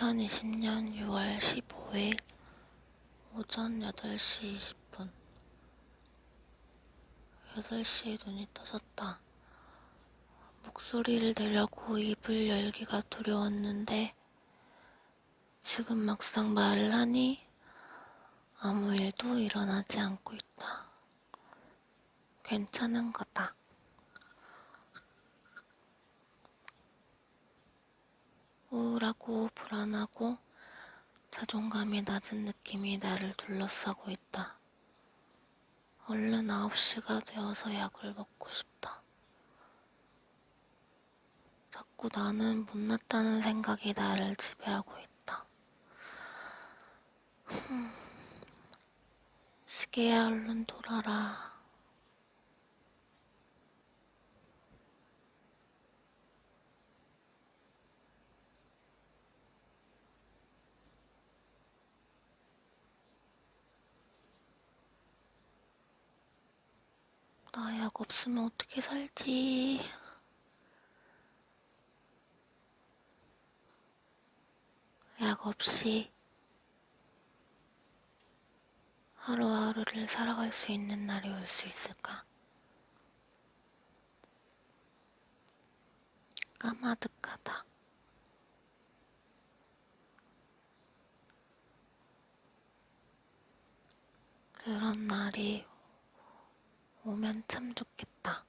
2020년 6월 15일 오전 8시 20분 8시에 눈이 떠졌다. 목소리를 내려고 입을 열기가 두려웠는데 지금 막상 말을 하니 아무 일도 일어나지 않고 있다. 괜찮은 거다. 우울하고 불안하고 자존감이 낮은 느낌이 나를 둘러싸고 있다. 얼른 9시가 되어서 약을 먹고 싶다. 자꾸 나는 못났다는 생각이 나를 지배하고 있다. 흠, 시계야 얼른 돌아라. 나약 없으면 어떻게 살지? 약 없이 하루하루를 살아갈 수 있는 날이 올 수 있을까? 까마득하다. 그런 날이 오면 참 좋겠다.